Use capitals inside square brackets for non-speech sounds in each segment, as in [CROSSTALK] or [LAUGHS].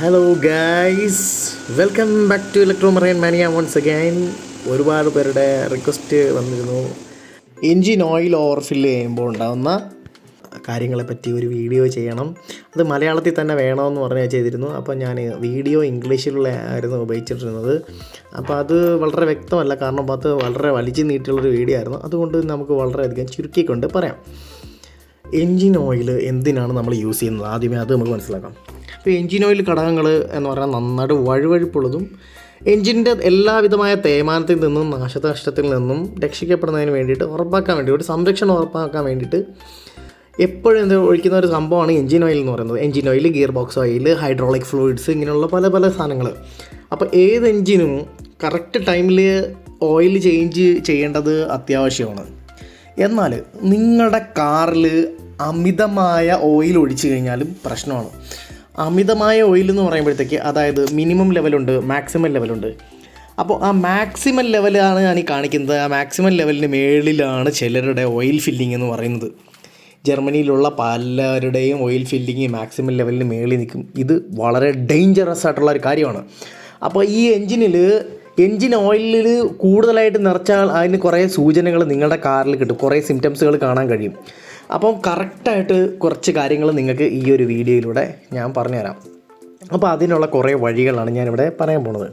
Hello guys welcome back to Electro Marine Mania once again ഒരുപാട് പേരുടെ request വന്നിരുന്നു. Engine oil ഓവർഫിൽ ചെയ്യുമ്പോൾ ഉണ്ടാകുന്ന കാര്യങ്ങളെ പറ്റി ഒരു വീഡിയോ ചെയ്യണം. അത് മലയാളത്തിൽ തന്നെ വേണമെന്ന് പറഞ്ഞാൽ ചെയ്തിരുന്നു. അപ്പോൾ ഞാൻ വീഡിയോ ഇംഗ്ലീഷിലുള്ള ആയിരുന്നു ഉപയോഗിച്ചിട്ടിരുന്നത് അപ്പോൾ അത് വളരെ വ്യക്തമല്ല. കാരണം അത് വളരെ വലിച്ചു നീട്ടിയുള്ളൊരു വീഡിയോ ആയിരുന്നു. അതുകൊണ്ട് നമുക്ക് വളരെയധികം ചുരുക്കിക്കൊണ്ട് പറയാം. എൻജിൻ ഓയിൽ എന്തിനാണ് നമ്മൾ യൂസ് ചെയ്യുന്നത്? ആദ്യമേ അത് നമുക്ക് മനസ്സിലാക്കാം. അപ്പോൾ എൻജിൻ ഓയിൽ ഘടകങ്ങൾ എന്ന് പറഞ്ഞാൽ നന്നായിട്ട് വഴുവഴുപ്പുള്ളതും എൻജിന്റെ എല്ലാവിധമായ തേയ്മാനത്തിൽ നിന്നും നാശനഷ്ടത്തിൽ നിന്നും രക്ഷിക്കപ്പെടുന്നതിന് വേണ്ടിയിട്ട് ഉറപ്പാക്കാൻ വേണ്ടി ഒരു സംരക്ഷണം ഉറപ്പാക്കാൻ വേണ്ടിയിട്ട് എപ്പോഴും എന്ത് ഒഴിക്കുന്ന ഒരു സംഭവമാണ് എൻജിൻ ഓയിൽ എന്ന് പറയുന്നത്. Engine oil gear box oil hydraulic fluids ഇങ്ങനെയുള്ള പല പല സാധനങ്ങൾ. അപ്പോൾ ഏത് എൻജിനും കറക്റ്റ് ടൈമിൽ ഓയിൽ ചേഞ്ച് ചെയ്യേണ്ടത് അത്യാവശ്യമാണ്. എന്നാൽ നിങ്ങളുടെ കാറിൽ അമിതമായ ഓയിൽ ഒഴിച്ചു കഴിഞ്ഞാലും പ്രശ്നമാണ്. അമിതമായ ഓയിൽ എന്ന് പറയുമ്പോഴത്തേക്ക് അതായത് മിനിമം ലെവലുണ്ട് മാക്സിമം ലെവലുണ്ട് അപ്പോൾ ആ മാക്സിമം ലെവലാണ് ഞാൻ ഈ കാണിക്കുന്നത്. ആ മാക്സിമം ലെവലിന് മേളിലാണ് ചിലരുടെ ഓയിൽ ഫില്ലിംഗ് എന്ന് പറയുന്നത്. ജർമ്മനിയിലുള്ള പലരുടെയും ഓയിൽ ഫില്ലിങ് മാക്സിമം ലെവലിന് മേളിൽ നിൽക്കും. ഇത് വളരെ ഡേഞ്ചറസ് ആയിട്ടുള്ള ഒരു കാര്യമാണ്. അപ്പോൾ ഈ എൻജിനിൽ എൻജിൻ ഓയിലിൽ കൂടുതലായിട്ട് നിറച്ചാൽ അതിന് കുറേ സൂചനകൾ നിങ്ങളുടെ കാറിൽ കിട്ടും. കുറേ സിംറ്റംസുകൾ കാണാൻ കഴിയും. അപ്പം കറക്റ്റായിട്ട് കുറച്ച് കാര്യങ്ങൾ നിങ്ങൾക്ക് ഈ ഒരു വീഡിയോയിലൂടെ ഞാൻ പറഞ്ഞുതരാം. അപ്പോൾ അതിനുള്ള കുറേ വഴികളാണ് ഞാനിവിടെ പറയാൻ പോണത്.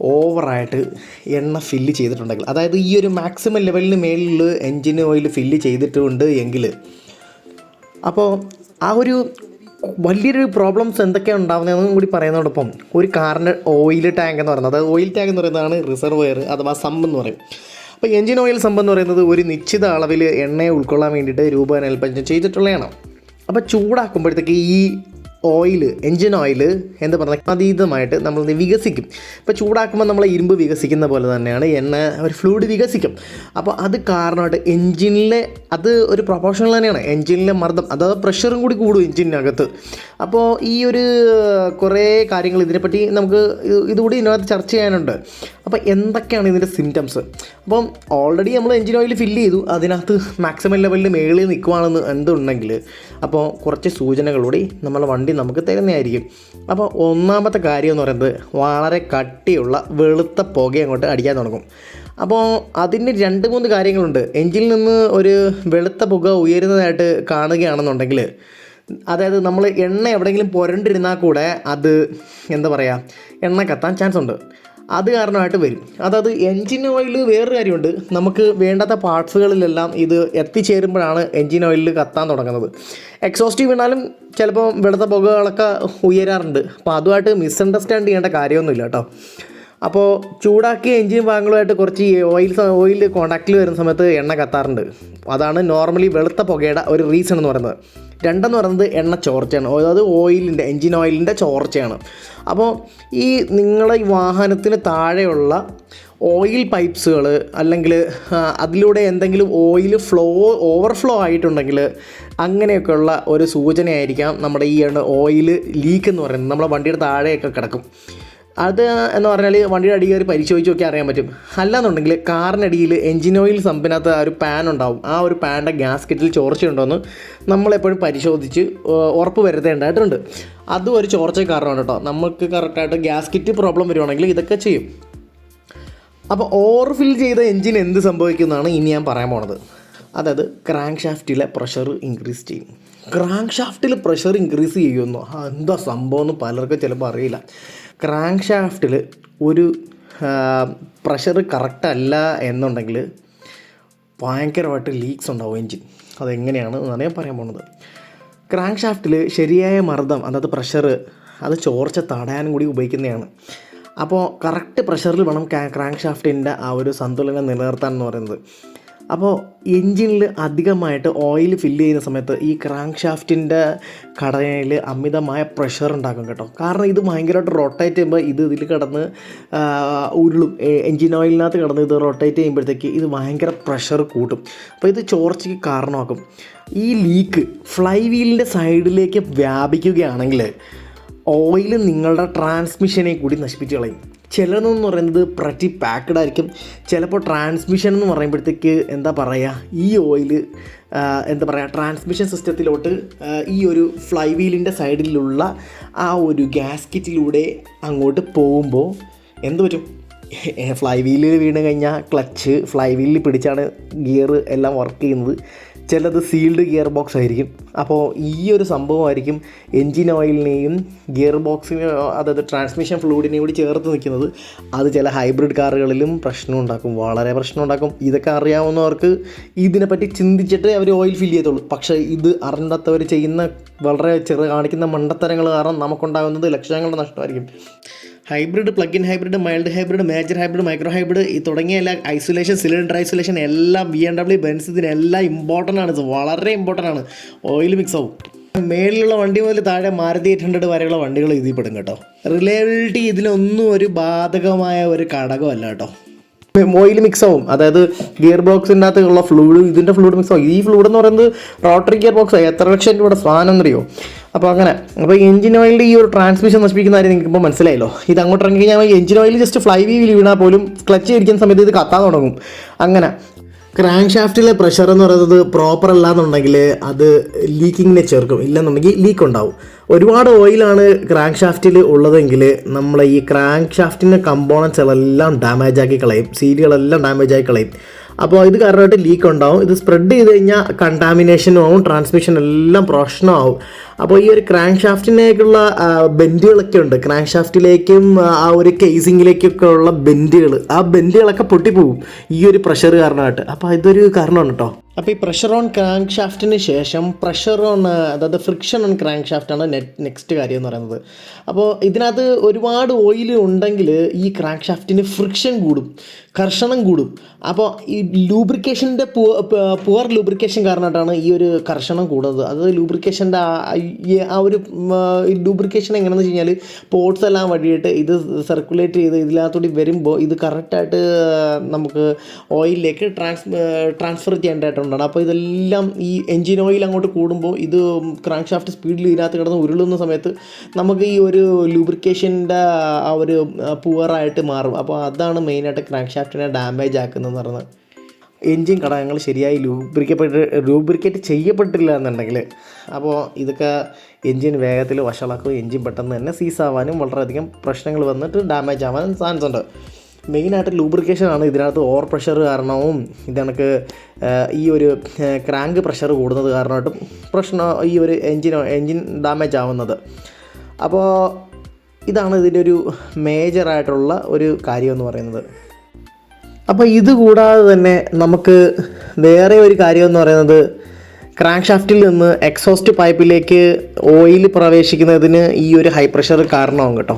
ഓവറായിട്ട് എണ്ണ ഫില്ല് ചെയ്തിട്ടുണ്ടെങ്കിൽ അതായത് ഈ ഒരു മാക്സിമം ലെവലിന് മേളിൽ എൻജിൻ ഓയിൽ ഫില്ല് ചെയ്തിട്ടുണ്ട് എങ്കിൽ അപ്പോൾ ആ ഒരു വലിയൊരു പ്രോബ്ലംസ് എന്തൊക്കെയാണ് ഉണ്ടാകുന്നതെന്നും കൂടി പറയുന്നതോടൊപ്പം ഒരു കാറിന്റെ ഓയിൽ ടാങ്ക് എന്ന് പറയുന്നത്. അതായത് ഓയിൽ ടാങ്ക് എന്ന് പറയുന്നതാണ് റിസർവയർ അഥവാ സമ്പ് എന്ന് പറയും. അപ്പോൾ എൻജിൻ ഓയിൽ സംഭവം എന്ന് പറയുന്നത് ഒരു നിശ്ചിത അളവിൽ എണ്ണയെ ഉൾക്കൊള്ളാൻ വേണ്ടിയിട്ട് രൂപകൽപ്പന ചെയ്തിട്ടുള്ളതാണ്. അപ്പോൾ ചൂടാക്കുമ്പോഴത്തേക്ക് ഈ ഓയിൽ എൻജിൻ ഓയിൽ എന്ന് പറയുക അതീതമായിട്ട് നമ്മൾ വികസിക്കും. ഇപ്പോൾ ചൂടാക്കുമ്പോൾ നമ്മളെ ഇരുമ്പ് വികസിക്കുന്ന പോലെ തന്നെയാണ് എണ്ണ ഒരു ഫ്ലൂയിഡ് വികസിക്കും. അപ്പോൾ അത് കാരണമായിട്ട് എൻജിനിലെ അത് ഒരു പ്രൊപ്പോർഷണൽ തന്നെയാണ്. എൻജിനിലെ മർദ്ദം അതായത് പ്രഷറും കൂടി കൂടും എൻജിനകത്ത് അപ്പോൾ ഈ ഒരു കുറേ കാര്യങ്ങൾ ഇതിനെപ്പറ്റി നമുക്ക് ഇത് ഇതുകൂടി ഇതിനകത്ത് ചർച്ച ചെയ്യാനുണ്ട്. അപ്പോൾ എന്തൊക്കെയാണ് ഇതിന്റെ സിംറ്റംസ് അപ്പം ഓൾറെഡി നമ്മൾ എൻജിൻ ഓയിൽ ഫില്ല് ചെയ്തു. അതിനകത്ത് മാക്സിമം ലെവലിൽ മേളിൽ നിൽക്കുവാണെന്ന് എന്തുണ്ടെങ്കിൽ അപ്പോൾ കുറച്ച് സൂചനകളോടെ നമ്മൾ വണ്ടി നമുക്ക് തരുന്നതായിരിക്കും. അപ്പോൾ ഒന്നാമത്തെ കാര്യം എന്ന് പറയുന്നത് വളരെ കട്ടിയുള്ള വെളുത്ത പുക അങ്ങോട്ട് അടിക്കാൻ തുടങ്ങും. അപ്പോൾ അതിന് രണ്ട് മൂന്ന് കാര്യങ്ങളുണ്ട്. എഞ്ചിൽ നിന്ന് ഒരു വെളുത്ത പുക ഉയരുന്നതായിട്ട് കാണുകയാണെന്നുണ്ടെങ്കിൽ അതായത് നമ്മൾ എണ്ണ എവിടെയെങ്കിലും പുരണ്ടിരുന്നാൽ കൂടെ അത് എന്താ പറയുക എണ്ണ കത്താൻ ചാൻസ് ഉണ്ട്. അത് കാരണമായിട്ട് വരും. അതായത് എൻജിൻ ഓയിൽ വേറൊരു കാര്യമുണ്ട്. നമുക്ക് വേണ്ടാത്ത പാർട്സുകളിലെല്ലാം ഇത് എത്തിച്ചേരുമ്പോഴാണ് എൻജിൻ ഓയിലിൽ കത്താൻ തുടങ്ങുന്നത്. എക്സോസ്റ്റ് വീണാലും ചിലപ്പോൾ വെളുത്ത പുകകളൊക്കെ ഉയരാറുണ്ട്. അപ്പോൾ അതുമായിട്ട് മിസ്അണ്ടർസ്റ്റാൻഡ് ചെയ്യേണ്ട കാര്യമൊന്നുമില്ല കേട്ടോ. അപ്പോൾ ചൂടാക്കിയ എൻജിൻ ഭാഗങ്ങളുമായിട്ട് കുറച്ച് ഓയിൽ ഓയിൽ കോണ്ടാക്റ്റിൽ വരുന്ന സമയത്ത് എണ്ണ കത്താറുണ്ട്. അതാണ് നോർമലി വെളുത്ത പുകയുടെ ഒരു റീസൺ എന്ന് പറയുന്നത്. രണ്ടെന്ന് പറയുന്നത് എണ്ണ ചോർച്ചയാണ്. അതായത് ഓയിലിന്റെ എൻജിൻ ഓയിലിന്റെ ചോർച്ചയാണ്. അപ്പോൾ ഈ നിങ്ങളെ ഈ വാഹനത്തിന് താഴെയുള്ള ഓയിൽ പൈപ്സുകൾ അല്ലെങ്കിൽ അതിലൂടെ എന്തെങ്കിലും ഓയിൽ ഫ്ലോ ഓവർഫ്ലോ ആയിട്ടുണ്ടെങ്കിൽ അങ്ങനെയൊക്കെയുള്ള ഒരു സൂചനയായിരിക്കാം നമ്മുടെ ഈ ഓയിൽ ലീക്ക് എന്ന് പറയുന്നത്. നമ്മുടെ വണ്ടിയുടെ താഴെയൊക്കെ കിടക്കും. അത് എന്ന് പറഞ്ഞാൽ വണ്ടിയുടെ അടി കയറി പരിശോധിച്ച് നോക്കി അറിയാൻ പറ്റും. അല്ലാന്നുണ്ടെങ്കിൽ കാറിനടിയിൽ എഞ്ചിൻ ഓയിൽ സമ്പിനകത്ത് ആ ഒരു പാൻ ഉണ്ടാവും. ആ ഒരു പാന്റെ ഗ്യാസ്കറ്റിൽ ചോർച്ചയുണ്ടോയെന്ന് നമ്മളെപ്പോഴും പരിശോധിച്ച് ഉറപ്പ് വരുത്തേണ്ടതായിട്ടുണ്ട്. അതും ഒരു ചോർച്ച കാരണമാണ് കേട്ടോ നമുക്ക് കറക്റ്റായിട്ട് ഗ്യാസ്കറ്റ് പ്രോബ്ലം വരുവാണെങ്കിൽ ഇതൊക്കെ ചെയ്യും. അപ്പോൾ ഓവർഫിൽ ചെയ്ത എഞ്ചിൻ എന്ത് സംഭവിക്കുന്നതാണ് ഇനി ഞാൻ പറയാൻ പോണത്. അതായത് ക്രാങ്ക് ഷാഫ്റ്റിലെ പ്രഷർ ഇൻക്രീസ് ചെയ്യും. ക്രാങ്ക് ഷാഫ്റ്റിൽ പ്രഷർ ഇൻക്രീസ് ചെയ്യുമെന്നോ എന്താ സംഭവം എന്ന് പലർക്കും ചിലപ്പോൾ അറിയില്ല. ക്രാങ്ക് ഷാഫ്റ്റിൽ ഒരു പ്രഷർ കറക്റ്റ് അല്ല എന്നുണ്ടെങ്കിൽ ഭയങ്കരമായിട്ട് ലീക്സ് ഉണ്ടാവും എഞ്ചിൻ അതെങ്ങനെയാണ് എന്നാണ് ഞാൻ പറയാൻ പോകുന്നത്. ക്രാങ്ക് ഷാഫ്റ്റിൽ ശരിയായ മർദ്ദം അതായത് പ്രഷർ അത് ചോർച്ച തടയാനും കൂടി ഉപയോഗിക്കുന്നതാണ്. അപ്പോൾ കറക്റ്റ് പ്രഷറിൽ വേണം ക്രാങ്ക് ഷാഫ്റ്റിന്റെ ആ ഒരു സന്തുലനം നിലനിർത്താൻ എന്ന് പറയുന്നത്. അപ്പോൾ എൻജിനിൽ അധികമായിട്ട് ഓയിൽ ഫില്ല് ചെയ്യുന്ന സമയത്ത് ഈ ക്രാങ്ക് ഷാഫ്റ്റിന്റെ ഘടനയിൽ അമിതമായ പ്രഷർ ഉണ്ടാക്കും കേട്ടോ. കാരണം ഇത് ഭയങ്കരമായിട്ട് റൊട്ടേറ്റ് ചെയ്യുമ്പോൾ ഇത് ഇതിൽ കടന്ന് ഉരുളും. എൻജിൻ ഓയിലിനകത്ത് കടന്ന് ഇത് റൊട്ടേറ്റ് ചെയ്യുമ്പോഴത്തേക്ക് ഇത് ഭയങ്കര പ്രഷർ കൂട്ടും. അപ്പോൾ ഇത് ചോർച്ചയ്ക്ക് കാരണമാക്കും. ഈ ലീക്ക് ഫ്ലൈ വീലിന്റെ സൈഡിലേക്ക് വ്യാപിക്കുകയാണെങ്കിൽ ഓയിൽ നിങ്ങളുടെ ട്രാൻസ്മിഷനെ കൂടി നശിപ്പിച്ച് കളയും. ചിലതെന്ന് പറയുന്നത് പ്രറ്റി പാക്ക്ഡ് ആയിരിക്കും. ചിലപ്പോൾ ട്രാൻസ്മിഷൻ എന്ന് പറയുമ്പോഴത്തേക്ക് എന്താ പറയുക ഈ ഓയിൽ എന്താ പറയുക ട്രാൻസ്മിഷൻ സിസ്റ്റത്തിലോട്ട് ഈ ഒരു ഫ്ലൈ വീലിന്റെ സൈഡിലുള്ള ആ ഒരു ഗ്യാസ്കിറ്റിലൂടെ അങ്ങോട്ട് പോകുമ്പോൾ എന്ത് പറ്റും? [LAUGHS] ഫ്ലൈ വീലിൽ വീണ് കഴിഞ്ഞാൽ ക്ലച്ച് ഫ്ലൈ വീലിൽ പിടിച്ചാണ് ഗിയർ എല്ലാം വർക്ക് ചെയ്യുന്നത്. ചിലത് സീൽഡ് ഗിയർ ബോക്സ് ആയിരിക്കും. അപ്പോൾ ഈ ഒരു സംഭവമായിരിക്കും എൻജിൻ ഓയിലിനെയും ഗിയർ ബോക്സിനെയും അതായത് ട്രാൻസ്മിഷൻ ഫ്ലൂഡിനെയും കൂടി ചേർത്ത് നിൽക്കുന്നത്. അത് ചില ഹൈബ്രിഡ് കാറുകളിലും പ്രശ്നം ഉണ്ടാക്കും. വളരെ പ്രശ്നം ഉണ്ടാക്കും. ഇതൊക്കെ അറിയാവുന്നവർക്ക് ഇതിനെപ്പറ്റി ചിന്തിച്ചിട്ട് അവർ ഓയിൽ ഫില്ല് ചെയ്തോളൂ പക്ഷേ ഇത് അറിഞ്ഞാത്തവർ ചെയ്യുന്ന വളരെ ചെറു കാണിക്കുന്ന മണ്ടത്തരങ്ങൾ കാരണം നമുക്കുണ്ടാകുന്നത് ലക്ഷങ്ങളുടെ നഷ്ടമായിരിക്കും. Hybrid plug in hybrid mild hybrid major hybrid micro hybrid ഈ തുടങ്ങിയ എല്ലാ ഐസൊലേഷൻ സിലിണ്ടർ ഐസൊലേഷൻ എല്ലാം ബി എം ഡബ്ല്യു ബെൻസ് ഇതിനെല്ലാം ഇമ്പോർട്ടന്റ് ആണ്. ഇത് വളരെ ഇമ്പോർട്ടന്റ് ആണ്. ഓയിൽ മിക്സ് ആവും. മേളിലുള്ള വണ്ടി മുതൽ താഴെ മാരുതി എയ്റ്റ് ഹൺഡ്രഡ് വരെയുള്ള വണ്ടികൾ ഇതിൽ കേട്ടോ. റിലയബിലിറ്റി ഇതിലൊന്നും ഒരു ബാധകമായ ഒരു ഘടകമല്ല കേട്ടോ. ഓയിൽ മിക്സ് ആവും. അതായത് ഗിയർ ബോക്സിന്റെ അകത്തുള്ള ഫ്ലൂഡ് ഇതിന്റെ ഫ്ലൂഡ് മിക്സ് ആവും. ഈ ഫ്ലൂഡ് എന്ന് പറയുന്നത് റോട്ടറി ഗിയർ ബോക്സ് എത്ര ലക്ഷം രൂപയുടെ സാധനം എന്നറിയോ? അപ്പോൾ അങ്ങനെ. അപ്പോൾ എഞ്ചിൻ ഓയിലിന്റെ ഈ ഒരു ട്രാൻസ്മിഷൻ നശിപ്പിക്കുന്ന കാര്യം നിങ്ങൾക്ക് ഇപ്പോൾ മനസ്സിലായല്ലോ. ഇത് അങ്ങോട്ട് ഇറങ്ങി കഴിഞ്ഞാൽ engine oil just flywheel വീണാൽ പോലും ക്ലച്ച് ഇരിക്കുന്ന സമയത്ത് ഇത് കത്താൻ തുടങ്ങും. അങ്ങനെ. ക്രാങ്ക് ഷാഫ്റ്റിലെ പ്രഷർ എന്ന് പറയുന്നത് പ്രോപ്പർ അല്ലാന്നുണ്ടെങ്കിൽ അത് ലീക്കിങ്ങിനെ ചേർക്കും. ഇല്ലെന്നുണ്ടെങ്കിൽ ലീക്ക് ഉണ്ടാവും. ഒരുപാട് ഓയിലാണ് ക്രാങ്ക് ഷാഫ്റ്റിൽ ഉള്ളതെങ്കിൽ നമ്മൾ ഈ ക്രാങ്ക് ഷാഫ്റ്റിന്റെ എല്ലാം ഡാമേജ് ആക്കി കളയും. സീലുകളെല്ലാം ഡാമേജ് ആക്കി കളയും. അപ്പോൾ ഇത് കാരണമായിട്ട് ലീക്ക് ഉണ്ടാവും. ഇത് സ്പ്രെഡ് ചെയ്ത് കഴിഞ്ഞാൽ കണ്ടാമിനേഷനും ആവും ട്രാൻസ്മിഷൻ എല്ലാം പ്രശ്നമാവും. അപ്പോൾ ഈ ഒരു ക്രാങ്ക് ഷാഫ്റ്റിനേക്കുള്ള ബെൻഡുകളൊക്കെ ഉണ്ട്. ക്രാങ്ക് ഷാഫ്റ്റിലേക്കും ആ ഒരു കേസിങ്ങിലേക്കൊക്കെ ഉള്ള ബെൻഡുകൾ ആ ബെൻഡുകളൊക്കെ പൊട്ടിപ്പോവും. ഈ ഒരു പ്രഷർ കാരണമായിട്ട്. അപ്പോൾ ഇതൊരു കാരണമാണ് കേട്ടോ. അപ്പോൾ ഈ പ്രഷർ ഓൺ ക്രാങ്ക് ഷാഫ്റ്റിന് ശേഷം പ്രഷർ ഓൺ അതായത് ഫ്രിക്ഷൻ ഓൺ ക്രാങ്ക് ഷാഫ്റ്റാണ് നെക്സ്റ്റ് കാര്യം എന്ന് പറയുന്നത്. അപ്പോൾ ഇതിനകത്ത് ഒരുപാട് ഓയിൽ ഉണ്ടെങ്കിൽ ഈ ക്രാങ്ക് ഷാഫ്റ്റിന് ഫ്രിക്ഷൻ കൂടും കർഷണം കൂടും. അപ്പോൾ ഈ ലൂബ്രിക്കേഷന്റെ പുവർ ലൂബ്രിക്കേഷൻ കാരണമായിട്ടാണ് ഈ ഒരു കർഷണം കൂടുന്നത്. അതായത് ലൂബ്രിക്കേഷന്റെ ആ ഒരു ലൂബ്രിക്കേഷൻ എങ്ങനെയാണെന്ന് വെച്ച് കഴിഞ്ഞാൽ പോർട്സ് എല്ലാം വഴിയിട്ട് ഇത് സർക്കുലേറ്റ് ചെയ്ത് ഇതിനകത്തൂടി വരുമ്പോൾ ഇത് കറക്റ്റായിട്ട് നമുക്ക് ഓയിലിലേക്ക് ട്രാൻസ് ട്രാൻസ്ഫർ ചെയ്യേണ്ടതായിട്ടുണ്ടാണ് അപ്പോൾ ഇതെല്ലാം ഈ എൻജിൻ ഓയിൽ അങ്ങോട്ട് കൂടുമ്പോൾ ഇത് ക്രാങ്ക് ഷാഫ്റ്റ് സ്പീഡിൽ ഇതിനകത്ത് കിടന്ന് ഉരുളുന്ന സമയത്ത് നമുക്ക് ഈ ഒരു ലൂബ്രിക്കേഷന്റെ ആ ഒരു പുവറായിട്ട് മാറും. അപ്പോൾ അതാണ് മെയിനായിട്ട് ക്രാങ്ക് ഷാഫ്റ്റിനെ ഡാമേജ് ആക്കുന്നതെന്ന് പറയുന്നത്. എൻജിൻ ഘടകങ്ങൾ ശരിയായി ലൂബ്രിക്കപ്പെട്ട് ലൂബ്രിക്കേറ്റ് ചെയ്യപ്പെട്ടില്ല എന്നുണ്ടെങ്കിൽ. അപ്പോൾ ഇതൊക്കെ എൻജിൻ വേഗത്തിൽ വഷളാക്കും എൻജിൻ പെട്ടെന്ന് തന്നെ സീസാവാനും വളരെയധികം പ്രശ്നങ്ങൾ വന്നിട്ട് ഡാമേജ് ആവാനും ചാൻസ് ഉണ്ട്. മെയിനായിട്ട് ലൂബ്രിക്കേഷൻ ആണ് ഇതിനകത്ത് ഓവർ പ്രഷർ കാരണവും ഇതണക്ക് ഈ ഒരു ക്രാങ്ക് പ്രഷർ കൂടുന്നത് കാരണമായിട്ടും പ്രശ്നം ഈ ഒരു എൻജിൻ എൻജിൻ ഡാമേജ് ആവുന്നത്. അപ്പോൾ ഇതാണ് ഇതിന്റെ ഒരു മേജറായിട്ടുള്ള ഒരു കാര്യം എന്ന് പറയുന്നത്. അപ്പോൾ ഇത് കൂടാതെ തന്നെ നമുക്ക് വേറെ ഒരു കാര്യം എന്ന് പറയുന്നത് ക്രാങ്ക് ഷാഫ്റ്റിൽ നിന്ന് എക്സോസ്റ്റ് പൈപ്പിലേക്ക് ഓയിൽ പ്രവേശിക്കുന്നതിന് ഈ ഒരു ഹൈ പ്രഷർ കാരണമാകും കേട്ടോ.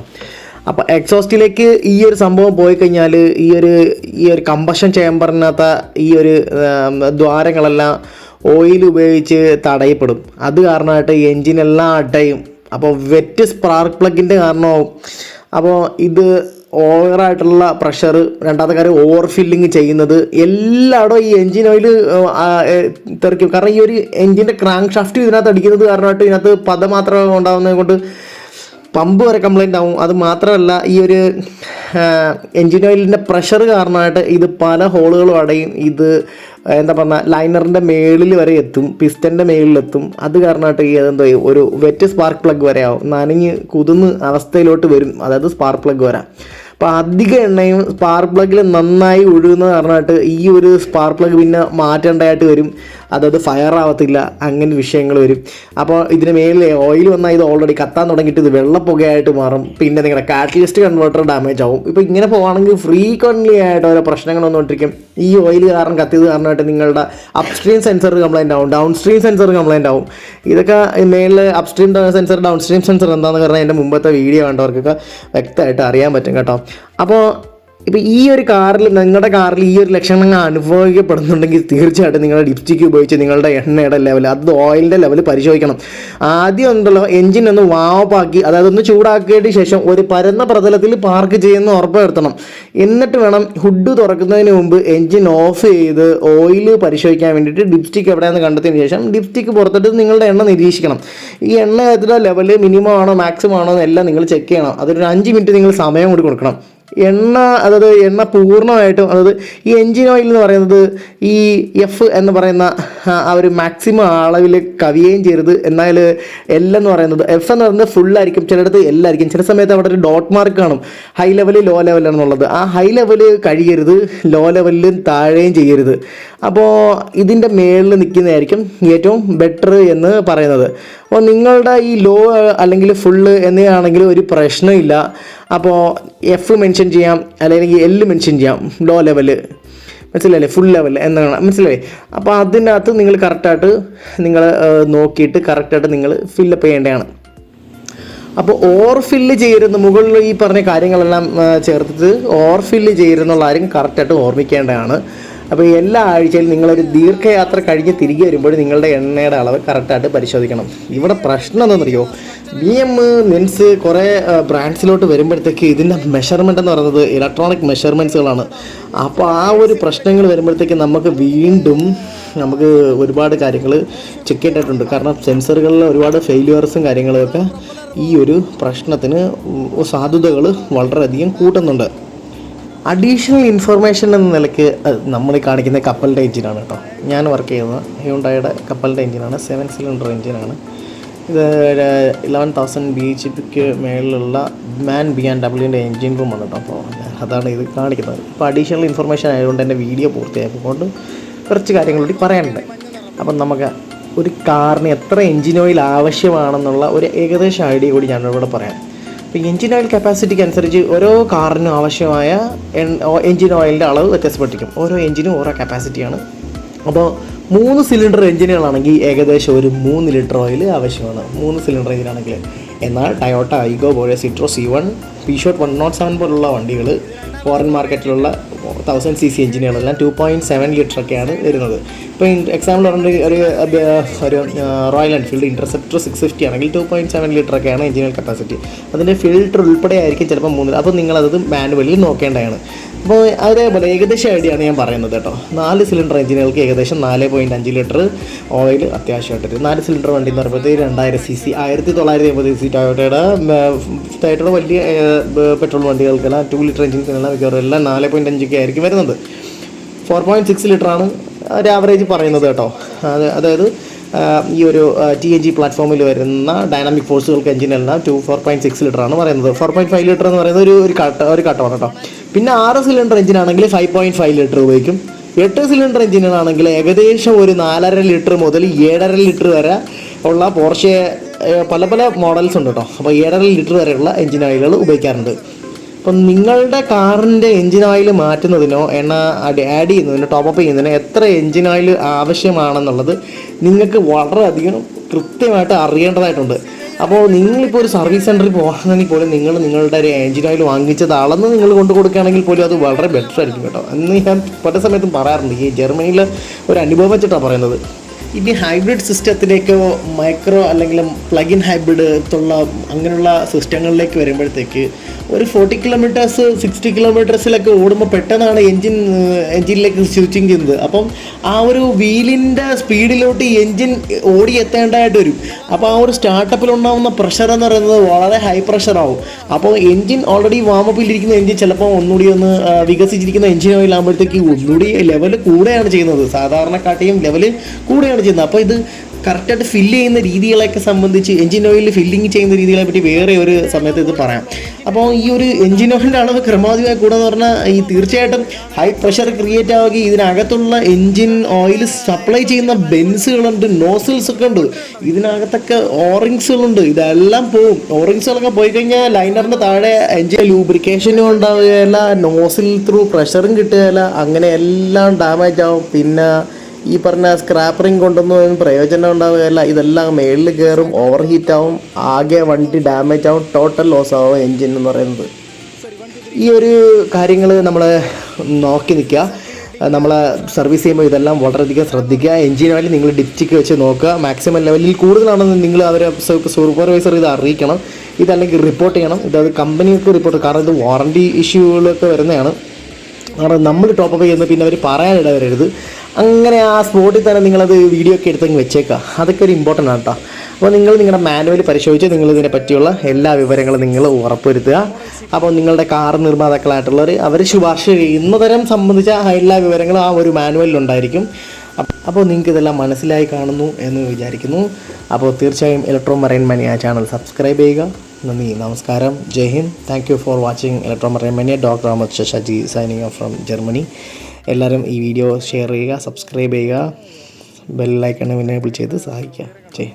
അപ്പോൾ എക്സോസ്റ്റിലേക്ക് ഈ ഒരു സംഭവം പോയി കഴിഞ്ഞാൽ ഈ ഒരു ഈ ഒരു കമ്പഷൻ ചേമ്പറിനകത്ത ഈ ഒരു ദ്വാരങ്ങളെല്ലാം ഓയിൽ ഉപയോഗിച്ച് തടയപ്പെടും. അത് കാരണമായിട്ട് എൻജിനെല്ലാം അടയും. അപ്പോൾ വെറ്റ് സ്പാർക്ക് പ്ലഗിന്റെ കാരണമാവും. അപ്പോൾ ഇത് ഓവറായിട്ടുള്ള പ്രഷർ രണ്ടാമത്തെ കാര്യം ഓവർ ഫില്ലിങ് ചെയ്യുന്നത്. എല്ലായിടും ഈ എൻജിൻ ഓയിൽ തെറിക്കും. കാരണം ഈ ഒരു എൻജിന്റെ ക്രാങ്ക് ഷാഫ്റ്റ് ഇതിനകത്ത് അടിക്കുന്നത് കാരണമായിട്ട് ഇതിനകത്ത് പദമാത്രം ഉണ്ടാകുന്നത് കൊണ്ട് പമ്പ് വരെ കംപ്ലൈന്റ് ആവും. അത് മാത്രമല്ല ഈ ഒരു എൻജിൻ ഓയിലിന്റെ പ്രഷർ കാരണമായിട്ട് ഇത് പല ഹോളുകളും അടയും. ഇത് എന്താ പറഞ്ഞാൽ ലൈനറിന്റെ മേളിൽ വരെ എത്തും പിസ്റ്റന്റെ മേളിലെത്തും അത് കാരണമായിട്ട് ഈ അതെന്തോ ഒരു വെറ്റ് സ്പാർക്ക് പ്ലഗ് വരെ ആവും. നനഞ്ഞ് കുതിർന്ന് അവസ്ഥയിലോട്ട് വരും. അതായത് സ്പാർക്ക് പ്ലഗ് വരാം. അപ്പോൾ അധിക എണ്ണയും സ്പാർക്ക് പ്ലഗിൽ നന്നായി ഒഴുകുന്നത് കാരണമായിട്ട് ഈ ഒരു സ്പാർക്ക് പ്ലഗ് പിന്നെ മാറ്റേണ്ടതായിട്ട് വരും. അതായത് ഫയർ ആവത്തില്ല. അങ്ങനെ വിഷയങ്ങൾ വരും. അപ്പോൾ ഇതിന് മേലെ ഓയിൽ വന്നാൽ ഇത് ഓൾറെഡി കത്താൻ തുടങ്ങിയിട്ട് ഇത് വെള്ളപ്പുകയായിട്ട് മാറും. പിന്നെ നിങ്ങളുടെ കാറ്റലിസ്റ്റ് കൺവേർട്ടർ ഡാമേജ് ആവും. ഇപ്പോൾ ഇങ്ങനെ പോകുകയാണെങ്കിൽ ഫ്രീക്വന്റ്ലി ആയിട്ട് ഓരോ പ്രശ്നങ്ങൾ വന്നുകൊണ്ടിരിക്കും. ഈ ഓയിൽ കാരണം കത്തിയത് കാരണമായിട്ട് നിങ്ങളുടെ അപ്സ്ട്രീം സെൻസർ കംപ്ലൈന്റ് ആവും. ഡൗൺ സ്ട്രീം സെൻസർ കംപ്ലൈന്റ് ആവും. ഇതൊക്കെ മേളിൽ upstream sensor downstream sensor എന്താണെന്ന് പറഞ്ഞാൽ എന്റെ മുമ്പത്തെ വീഡിയോ കണ്ടവർക്കൊക്കെ വ്യക്തമായിട്ട് അറിയാൻ പറ്റും കേട്ടോ. അപ്പോൾ ഇപ്പോൾ ഈ ഒരു കാറിൽ നിങ്ങളുടെ കാറിൽ ഈ ഒരു ലക്ഷണങ്ങൾ അനുഭവിക്കപ്പെടുന്നുണ്ടെങ്കിൽ തീർച്ചയായിട്ടും നിങ്ങളുടെ ലിപ്സ്റ്റിക്ക് ഉപയോഗിച്ച് നിങ്ങളുടെ എണ്ണയുടെ ലെവൽ അത് ഓയിലിന്റെ ലെവൽ പരിശോധിക്കണം. ആദ്യം ഉണ്ടല്ലോ എഞ്ചിൻ ഒന്ന് വാപ്പാക്കി അതായത് ഒന്ന് ചൂടാക്കിയതിന് ശേഷം ഒരു പരന്ന പ്രതലത്തിൽ പാർക്ക് ചെയ്യുന്ന ഉറപ്പുവരുത്തണം എന്നിട്ട് വേണം ഹുഡ് തുറക്കുന്നതിന് മുമ്പ് എഞ്ചിൻ ഓഫ് ചെയ്ത് ഓയിൽ പരിശോധിക്കാൻ വേണ്ടിയിട്ട് ഡിപ്സ്റ്റിക്ക് എവിടെയെന്ന് കണ്ടെത്തിയതിന് ശേഷം ലിപ്സ്റ്റിക്ക് പുറത്തിട്ട് നിങ്ങളുടെ എണ്ണ നിരീക്ഷിക്കണം. ഈ എണ്ണ എത്ര ലെവൽ മിനിമം ആണോ മാക്സിമം ആണോ എന്നെല്ലാം നിങ്ങൾ ചെക്ക് ചെയ്യണം. അതൊരു അഞ്ച് മിനിറ്റ് നിങ്ങൾ സമയം കൂടി കൊടുക്കണം. എണ്ണ അതായത് എണ്ണ പൂർണമായിട്ടും അതായത് ഈ എൻജിൻ ഓയിൽ എന്ന് പറയുന്നത് ഈ എഫ് എന്ന് പറയുന്ന ആ ഒരു മാക്സിമം അളവിൽ കവിയുകയും ചെയ്യരുത്. എന്നാൽ എൽ എന്ന് പറയുന്നത് എഫ് എന്ന് പറയുന്നത് ഫുള്ളായിരിക്കും ചിലയിടത്ത് എല്ലായിരിക്കും ചില സമയത്ത് അവിടെ ഒരു ഡോട്ട് മാർക്ക് കാണും. ഹൈ ലെവൽ ലോ ലെവലാണെന്നുള്ളത് ആ ഹൈ ലെവൽ കഴിയരുത്. ലോ ലെവലിലും താഴെയും ചെയ്യരുത്. അപ്പോൾ ഇതിന്റെ മേളിൽ നിൽക്കുന്നതായിരിക്കും ഏറ്റവും ബെറ്റർ എന്ന് പറയുന്നത്. അപ്പോൾ നിങ്ങളുടെ ഈ ലോ അല്ലെങ്കിൽ ഫുള്ള് എന്നിവയാണെങ്കിൽ ഒരു പ്രശ്നമില്ല. അപ്പോൾ എഫ് മെൻഷൻ ചെയ്യാം അല്ലെങ്കിൽ എല്ല് മെൻഷൻ ചെയ്യാം ലോ ലെവൽ മനസ്സിലായില്ലേ? ഫുൾ ലെവൽ എന്നാണ്. മനസ്സിലായി അപ്പോൾ അതിനകത്ത് നിങ്ങൾ കറക്റ്റായിട്ട് നിങ്ങൾ നോക്കിയിട്ട് കറക്റ്റായിട്ട് നിങ്ങൾ ഫില്ലപ്പ് ചെയ്യേണ്ടതാണ്. അപ്പോൾ ഓർ ഫില്ല് ചെയ്യരുന്ന മുകളിൽ ഈ പറഞ്ഞ കാര്യങ്ങളെല്ലാം ചേർത്തിട്ട് ഓർ ഫില്ല് ചെയ്യരുന്നുള്ള ആരും കറക്റ്റായിട്ട് ഓർമ്മിക്കേണ്ടതാണ്. അപ്പോൾ എല്ലാ ആഴ്ചയിലും നിങ്ങളൊരു ദീർഘയാത്ര കഴിഞ്ഞ് തിരികെ വരുമ്പോൾ നിങ്ങളുടെ എണ്ണയുടെ അളവ് കറക്റ്റായിട്ട് പരിശോധിക്കണം. ഇവിടെ പ്രശ്നം എന്താണെന്നറിയോ? ബി എം മെൻസ് കുറേ ബ്രാൻഡ്സിലോട്ട് വരുമ്പോഴത്തേക്ക് ഇതിന്റെ മെഷർമെന്റ് എന്ന് പറയുന്നത് ഇലക്ട്രോണിക് മെഷർമെന്റ്സുകളാണ് അപ്പോൾ ആ ഒരു പ്രശ്നങ്ങൾ വരുമ്പോഴത്തേക്ക് നമുക്ക് വീണ്ടും നമുക്ക് ഒരുപാട് കാര്യങ്ങൾ ചെക്ക് ചെയ്യേണ്ടതായിട്ടുണ്ട് കാരണം സെൻസറുകളിൽ ഒരുപാട് ഫെയിലിയേഴ്സും കാര്യങ്ങളൊക്കെ ഈ ഒരു പ്രശ്നത്തിന് സാധ്യതകൾ വളരെയധികം കൂട്ടുന്നുണ്ട്. അഡീഷണൽ ഇൻഫർമേഷൻ എന്ന നിലയ്ക്ക് നമ്മൾ കാണിക്കുന്ന കപ്പലിന്റെ എഞ്ചിനാണ് കേട്ടോ. ഞാൻ വർക്ക് ചെയ്യുന്നത്. ഹ്യൂണ്ടായുടെ കപ്പലിന്റെ എഞ്ചിനാണ്. സെവൻ സിലിണ്ടർ എഞ്ചിനാണ്. ഇത് ഇലവൻ തൗസൻഡ് ബി എച്ച് പിക്ക് മേളിലുള്ള മാൻ ബി ആൻഡ് ഡബ്ല്യൂന്റെ എഞ്ചിൻ റൂമാണ് കേട്ടോ. അപ്പോൾ അതാണ് ഇത് കാണിക്കുന്നത്. ഇപ്പോൾ അഡീഷണൽ ഇൻഫർമേഷൻ ആയതുകൊണ്ട് എന്റെ വീഡിയോ പൂർത്തിയായതുകൊണ്ട് കുറച്ച് കാര്യങ്ങൾ കൂടി പറയാനുണ്ട്. അപ്പം നമുക്ക് ഒരു കാറിന് എത്ര എഞ്ചിൻ ഓയിൽ ആവശ്യമാണെന്നുള്ള ഒരു ഏകദേശം ഐഡിയ കൂടി ഞാനിവിടെ പറയാം. അപ്പോൾ എൻജിൻ ഓയിൽ കപ്പാസിറ്റിക്ക് അനുസരിച്ച് ഓരോ കാറിനും ആവശ്യമായ എൻജിൻ ഓയിലിന്റെ അളവ് വ്യത്യാസപ്പെട്ടിരിക്കും. ഓരോ എൻജിനും ഓരോ കപ്പാസിറ്റിയാണ് അപ്പോൾ മൂന്ന് സിലിണ്ടർ എഞ്ചിനുകളാണെങ്കിൽ ഏകദേശം ഒരു മൂന്ന് ലിറ്റർ ഓയിൽ ആവശ്യമാണ്. മൂന്ന് സിലിണ്ടർ എഞ്ചിനാണെങ്കിൽ എന്നാൽ ടയോട്ട ഐഗോ പോലെ Citroen C one Peugeot one nought seven പോലുള്ള വണ്ടികൾ ഫോറിൻ മാർക്കറ്റിലുള്ള തൗസൻഡ് സി സി എഞ്ചിനുകളെല്ലാം ടു പോയിന്റ് സെവൻ ലിറ്റർ ഒക്കെയാണ് വരുന്നത്. ഇപ്പോൾ എക്സാമ്പിൾ പറഞ്ഞിട്ട് ഒരു ഒരു Royal Enfield Interceptor six fifty ആണെങ്കിൽ ടു പോയിന്റ് സെവൻ ലിറ്റർ ഒക്കെയാണ് എഞ്ചിനിയർ കപ്പാസിറ്റി അതിന്റെ ഫിൽറ്റർ ഉൾപ്പെടെ ആയിരിക്കും ചിലപ്പോൾ മൂന്ന് അപ്പോൾ നിങ്ങളത് മാനുവലി നോക്കേണ്ടതാണ്. അപ്പോൾ അതേപോലെ ഏകദേശം ഐഡിയ ആണ് ഞാൻ പറയുന്നത് കേട്ടോ. നാല് സിലിണ്ടർ എഞ്ചിനുകൾക്ക് ഏകദേശം നാല് പോയിന്റ് അഞ്ച് ലിറ്റർ ഓയിൽ അത്യാവശ്യമായിട്ട് വരും. നാല് സിലിണ്ടർ വണ്ടി എന്ന് പറയുമ്പോഴത്തേക്ക് രണ്ടായിരം സി സി ആയിരത്തി തൊള്ളായിരത്തി എൺപത് സി ടയോട്ടയുടെ ടയോട്ടയുടെ വലിയ പെട്രോൾ വണ്ടികൾക്കെല്ലാം ടു ലിറ്റർ എഞ്ചിൻസിനെല്ലാം മിക്കവാറും എല്ലാം നാല് പോയിന്റ് അഞ്ചൊക്കെ ആയിരിക്കും വരുന്നത്. ഫോർ പോയിന്റ് സിക്സ് ലിറ്ററാണ് ഒരു ആവറേജ് പറയുന്നത് കേട്ടോ. അത് അതായത് ഈ ഒരു ടി എൻ ജി പ്ലാറ്റ്ഫോമിൽ വരുന്ന ഡൈനാമിക് ഫോഴ്സുകൾക്ക് എഞ്ചിനെല്ലാം ടു ഫോർ പോയിന്റ് സിക്സ് ലിറ്ററാണ് പറയുന്നത്. ഫോർ പോയിന്റ് ഫൈവ് ലിറ്റർ എന്ന് പറയുന്നത് ഒരു ഒരു കട്ട ഒരു കട്ടമാണ് കേട്ടോ. പിന്നെ ആറ് സിലിണ്ടർ എഞ്ചിനാണെങ്കിൽ ഫൈവ് പോയിന്റ് ഫൈവ് ലിറ്റർ ഉപയോഗിക്കും. എട്ട് സിലിണ്ടർ എഞ്ചിനാണെങ്കിൽ ഏകദേശം ഒരു നാലര ലിറ്റർ മുതൽ ഏഴര ലിറ്റർ വരെ ഉള്ള പോർഷെ പല പല മോഡൽസ് ഉണ്ട് കേട്ടോ. അപ്പോൾ ഏഴര ലിറ്റർ വരെയുള്ള എഞ്ചിൻ ഓയിലുകൾ ഉപയോഗിക്കാറുണ്ട്. അപ്പം നിങ്ങളുടെ കാറിന്റെ എഞ്ചിൻ ഓയിൽ മാറ്റുന്നതിനോ എണ്ണ ആഡ് ചെയ്യുന്നതിനോ ടോപ്പ് അപ്പ് ചെയ്യുന്നതിനോ എത്ര എഞ്ചിൻ ഓയിൽ ആവശ്യമാണെന്നുള്ളത് നിങ്ങൾക്ക് വളരെയധികം കൃത്യമായിട്ട് അറിയേണ്ടതായിട്ടുണ്ട്. അപ്പോൾ നിങ്ങളിപ്പോൾ ഒരു സർവീസ് സെന്ററിൽ പോകണമെങ്കിൽ പോലും നിങ്ങൾ നിങ്ങളുടെ ഒരു എഞ്ചിൻ ഓയിൽ വാങ്ങിച്ചത് അളന്ന് നിങ്ങൾ കൊണ്ടു കൊടുക്കുകയാണെങ്കിൽ പോലും അത് വളരെ ബെറ്റർ ആയിരിക്കും കേട്ടോ. എന്ന് ഞാൻ പല സമയത്തും പറയാറുണ്ട് ഈ ജർമ്മനിയിൽ ഒരു അനുഭവം വെച്ചിട്ടാണ് പറയുന്നത്. ഇനി ഹൈബ്രിഡ് സിസ്റ്റത്തിലേക്കോ മൈക്രോ അല്ലെങ്കിൽ പ്ലഗ് ഇൻ ഹൈബ്രിഡ് തുള്ള അങ്ങനെയുള്ള സിസ്റ്റങ്ങളിലേക്ക് വരുമ്പോഴത്തേക്ക് ഒരു ഫോർട്ടി കിലോമീറ്റേഴ്സ് സിക്സ്റ്റി കിലോമീറ്റേഴ്സിലൊക്കെ ഓടുമ്പോൾ പെട്ടെന്നാണ് എൻജിൻ എൻജിനിലേക്ക് സ്വിച്ചിങ് ചെയ്യുന്നത്. അപ്പം ആ ഒരു വീലിന്റെ സ്പീഡിലോട്ട് എൻജിൻ ഓടി എത്തേണ്ടതായിട്ട് വരും. അപ്പോൾ ആ ഒരു സ്റ്റാർട്ടപ്പിൽ ഉണ്ടാകുന്ന പ്രഷർ എന്ന് പറയുന്നത് വളരെ ഹൈ പ്രഷറാവും അപ്പോൾ എൻജിൻ ഓൾറെഡി വാമപ്പിലിരിക്കുന്ന എൻജിൻ ചിലപ്പോൾ ഒന്നുകൂടി ഒന്ന് വികസിച്ചിരിക്കുന്ന എൻജിൻ ഓയിൽ ആകുമ്പോഴത്തേക്ക് ഒന്നുകൂടി ലെവൽ കൂടെയാണ് ചെയ്യുന്നത്. സാധാരണക്കാട്ടിയും ലെവൽ കൂടെയാണ് ചെയ്യുന്നത്. അപ്പോൾ ഇത് കറക്റ്റായിട്ട് ഫില്ല് ചെയ്യുന്ന രീതികളെയൊക്കെ സംബന്ധിച്ച് എഞ്ചിൻ ഓയിൽ ഫില്ലിങ് ചെയ്യുന്ന രീതികളെ പറ്റി വേറെ ഒരു സമയത്ത് ഇത് പറയാം. അപ്പോൾ ഈ ഒരു എഞ്ചിൻ ഓയിലിന്റെ അളവ് ക്രമാതിയായി കൂടാന്ന് പറഞ്ഞാൽ ഈ തീർച്ചയായിട്ടും ഹൈ പ്രഷർ ക്രിയേറ്റ് ആവുകയും ഇതിനകത്തുള്ള എഞ്ചിൻ ഓയിൽ സപ്ലൈ ചെയ്യുന്ന ബെൻസുകളുണ്ട് നോസിൽസ് ഒക്കെ ഉണ്ട്. ഇതിനകത്തൊക്കെ ഓറിങ്സുകളുണ്ട് ഇതെല്ലാം പോവും. ഓറിങ്സുകളൊക്കെ പോയി കഴിഞ്ഞാൽ ലൈനറിന്റെ താഴെ എഞ്ചിൻ ലൂബ്രിക്കേഷനും ഉണ്ടാവുകയില്ല നോസിൽ ത്രൂ പ്രഷറും കിട്ടുകയില്ല അങ്ങനെ എല്ലാം ഡാമേജ് ആവും. പിന്നെ ഈ പറഞ്ഞ സ്ക്രാപ്പറിങ് കൊണ്ടൊന്നും പ്രയോജനം ഉണ്ടാവുകയല്ല. ഇതെല്ലാം മേളിൽ കയറും ഓവർ ഹീറ്റ് ആവും ആകെ വണ്ടി ഡാമേജ് ആവും ടോട്ടൽ ലോസ് ആവും എൻജിൻ എന്ന് പറയുന്നത്. ഈ ഒരു കാര്യങ്ങൾ നമ്മൾ നോക്കി നിൽക്കുക. നമ്മൾ സർവീസ് ചെയ്യുമ്പോൾ ഇതെല്ലാം വളരെയധികം ശ്രദ്ധിക്കുക. എഞ്ചിൻ ഓയിൽ നിങ്ങൾ ഡിപ്റ്റിക്ക് വെച്ച് നോക്കുക. മാക്സിമം ലെവലിൽ കൂടുതലാണെന്ന് നിങ്ങൾ അവരെ സൂപ്പർവൈസർ ഇത് അറിയിക്കണം. ഇതല്ലെങ്കിൽ റിപ്പോർട്ട് ചെയ്യണം. ഇതത് കമ്പനിക്ക് റിപ്പോർട്ട് കാരണം ഇത് വാറണ്ടി ഇഷ്യൂകളൊക്കെ വരുന്നതാണ്. കാരണം നമ്മൾ ടോപ്പ് അപ്പ് ചെയ്യുന്നത് പിന്നെ അവർ പറയാനിട വരരുത് അങ്ങനെ ആ സ്പോട്ടിൽ തന്നെ നിങ്ങളത് വീഡിയോ ഒക്കെ എടുത്തങ്ങ് വെച്ചേക്കുക അതൊക്കെ ഒരു ഇമ്പോർട്ടന്റ് ആണ് കേട്ടോ അപ്പോൾ നിങ്ങൾ നിങ്ങളുടെ മാനുവൽ പരിശോധിച്ച് നിങ്ങൾ ഇതിനെ പറ്റിയുള്ള എല്ലാ വിവരങ്ങളും നിങ്ങൾ ഉറപ്പുവരുത്തുക. അപ്പോൾ നിങ്ങളുടെ കാർ നിർമ്മാതാക്കളായിട്ടുള്ളവർ അവർ ശുപാർശ ചെയ്യുന്ന തരം സംബന്ധിച്ച എല്ലാ വിവരങ്ങളും ആ ഒരു മാനുവലിൽ ഉണ്ടായിരിക്കും. അപ്പോൾ നിങ്ങൾക്ക് ഇതെല്ലാം മനസ്സിലായി കാണുന്നു എന്ന് വിചാരിക്കുന്നു. അപ്പോൾ തീർച്ചയായും Electro Marine Mania channel subscribe ചെയ്യുക. നന്ദി നമസ്കാരം. ജയ് Hind. Thank you for watching Electro Marine Mania doctor Ahammed Shashaji signing from Germany എല്ലാവരും ഈ വീഡിയോ ഷെയർ ചെയ്യുക സബ്സ്ക്രൈബ് ചെയ്യുക ബെല്ലൈക്കൺ എനേബിൾ ചെയ്ത് സഹായിക്കുക. ജയ്